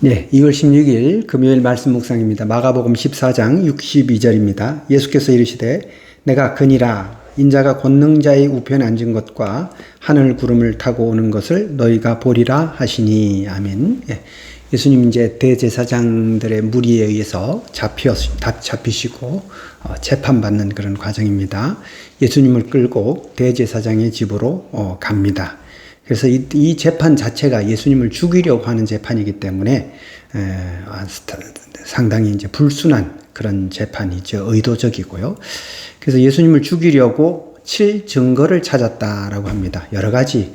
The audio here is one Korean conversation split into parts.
네, 2월 16일 금요일 말씀 묵상입니다. 마가복음 14장 62절입니다. 예수께서 이르시되 내가 그니라 인자가 권능자의 우편에 앉은 것과 하늘 구름을 타고 오는 것을 너희가 보리라 하시니 아멘. 예, 예수님 이제 대제사장들의 무리에 의해서 잡혀 잡히시고 어, 재판받는 그런 과정입니다. 예수님을 끌고 대제사장의 집으로 어, 갑니다. 그래서 이, 이, 재판 자체가 예수님을 죽이려고 하는 재판이기 때문에 에, 아, 상당히 이제 불순한 그런 재판이죠. 의도적이고요. 그래서 예수님을 죽이려고 칠 증거를 찾았다라고 합니다. 여러 가지 예,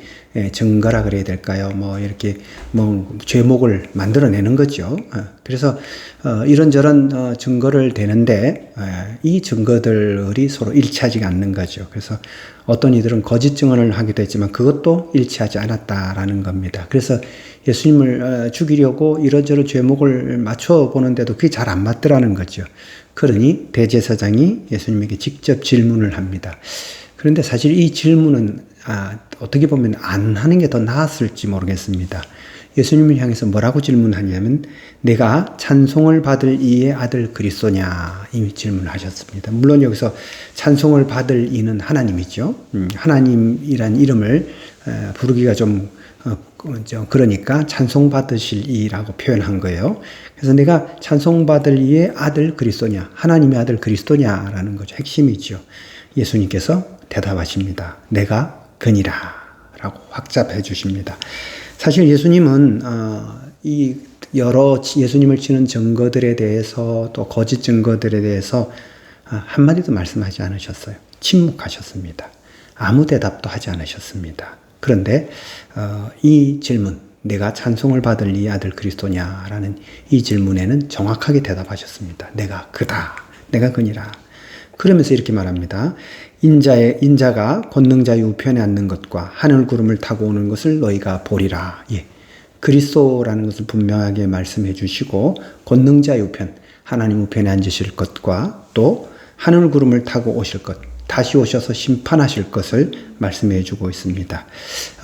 증거라 그래야 될까요? 뭐 이렇게 뭐 죄목을 만들어내는 거죠. 어, 그래서 어, 이런저런 어, 증거를 대는데 이 증거들이 서로 일치하지 않는 거죠. 그래서 어떤 이들은 거짓 증언을 하기도 했지만 그것도 일치하지 않았다라는 겁니다. 그래서 예수님을 죽이려고 이런저런 죄목을 맞춰 보는데도 그게 잘 안 맞더라는 거죠. 그러니 대제사장이 예수님에게 직접 질문을 합니다. 그런데 사실 이 질문은 아, 어떻게 보면 안 하는 게 더 나았을지 모르겠습니다. 예수님을 향해서 뭐라고 질문하냐면 내가 찬송을 받을 이의 아들 그리스도냐 이 질문을 하셨습니다. 물론 여기서 찬송을 받을 이는 하나님이죠. 음, 하나님이란 이름을 에, 부르기가 좀 어, 그러니까 찬송 받으실 이라고 표현한 거예요. 그래서 내가 찬송 받을 이의 아들 그리스도냐 하나님의 아들 그리스도냐라는 거죠. 핵심이죠. 예수님께서 대답하십니다. 내가 그니라 라고 확답해 주십니다. 사실 예수님은 어, 이 여러 예수님을 치는 증거들에 대해서 또 거짓 증거들에 대해서 어, 한마디도 말씀하지 않으셨어요. 침묵하셨습니다. 아무 대답도 하지 않으셨습니다. 그런데 어, 이 질문 내가 찬송을 받을 이 아들 그리스도냐라는 이 질문에는 정확하게 대답하셨습니다. 내가 그다. 내가 그니라. 그러면서 이렇게 말합니다. 인자의 인자가 권능자의 우편에 앉는 것과 하늘 구름을 타고 오는 것을 너희가 보리라. 예. 그리스도라는 것을 분명하게 말씀해 주시고 권능자의 우편 하나님 우편에 앉으실 것과 또 하늘 구름을 타고 오실 것 다시 오셔서 심판하실 것을 말씀해 주고 있습니다.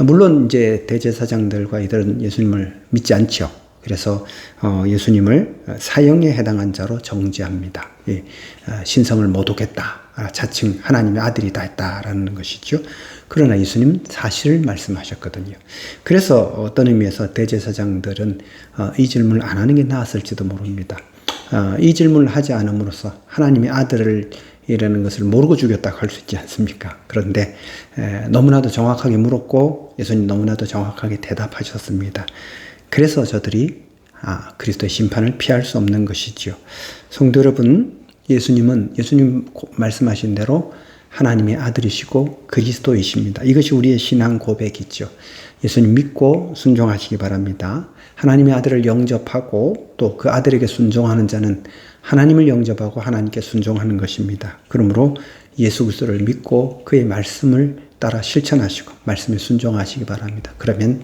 물론 이제 대제사장들과 이들은 예수님을 믿지 않죠. 그래서 어, 예수님을 사형에 해당한 자로 정죄합니다. 예, 어, 신성을 모독했다. 아, 자칭 하나님의 아들이다 했다라는 것이죠. 그러나 예수님 사실을 말씀하셨거든요. 그래서 어떤 의미에서 대제사장들은 어, 이 질문을 안 하는 게 나았을지도 모릅니다. 이 질문을 하지 않음으로써 하나님의 아들을 이라는 것을 모르고 죽였다고 할 수 있지 않습니까? 그런데 너무나도 정확하게 물었고 예수님 너무나도 정확하게 대답하셨습니다. 그래서 저들이 아, 그리스도의 심판을 피할 수 없는 것이지요. 성도 여러분, 예수님은 예수님 말씀하신 대로 하나님의 아들이시고 그리스도이십니다. 이것이 우리의 신앙 고백이죠. 예수님 믿고 순종하시기 바랍니다. 하나님의 아들을 영접하고 또 그 아들에게 순종하는 자는 하나님을 영접하고 하나님께 순종하는 것입니다. 그러므로 예수 그리스도를 믿고 그의 말씀을 따라 실천하시고 말씀에 순종하시기 바랍니다. 그러면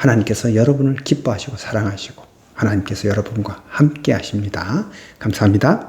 하나님께서 여러분을 기뻐하시고 사랑하시고 하나님께서 여러분과 함께 하십니다. 감사합니다.